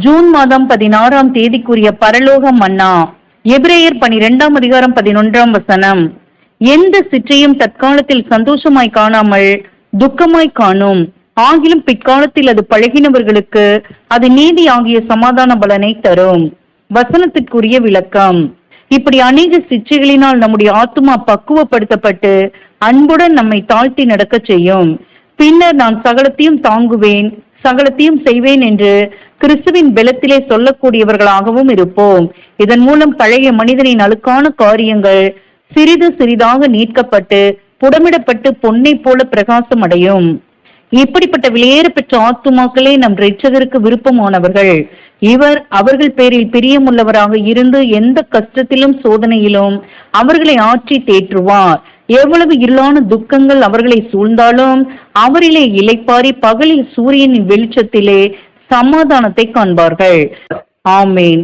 June மாதம் பதினாறாம் தேதிக்குரிய பரலோகம் மன்னா எபிரேயர் பனிரெண்டாம் அதிகாரம் பதினொன்றாம் வசனம். எந்த சிற்றையும் தற்காலத்தில் சந்தோஷமாய் காணாமல் துக்கமாய் காணும். ஆகிலும் பிற்காலத்தில் அது பழகினவர்களுக்கு அது நீதி ஆகிய சமாதான பலனை தரும். வசனத்திற்குரிய விளக்கம். இப்படி அநேக சிற்றைகளினால் நம்முடைய ஆத்மா பக்குவப்படுத்தப்பட்டு அன்புடன் நம்மை தாழ்த்தி நடக்க செய்யும். பின்னர் நான் சகலத்தையும் தாங்குவேன். சகலத்தையும் செய்வேன் என்று கிறிஸ்துவின் பலத்திலே சொல்லக்கூடியவர்களாகவும் இருப்போம். இதன் மூலம் பழைய மனிதனின் அழுக்கான காரியங்கள் சிறிது சிறிதாக நீட்கப்பட்டு புடமிடப்பட்டு பொன்னை போல பிரகாசம் அடையும் இப்படிப்பட்ட வெளியேற பெற்ற ஆத்துமாக்களே நம் இரட்சகருக்கு விருப்பமானவர்கள். இவர் அவர்கள் பேரில் பிரியமுள்ளவராக இருந்து எந்த கஷ்டத்திலும் சோதனையிலும் அவர்களை ஆற்றி தேற்றுவார். எவ்வளவு இருளான துக்கங்கள் அவர்களை சூழ்ந்தாலும் அவரிலே இலைப்பாரி பகலில் சூரியனின் வெளிச்சத்திலே சமாதானத்தை காண்பார்கள். ஆமேன்.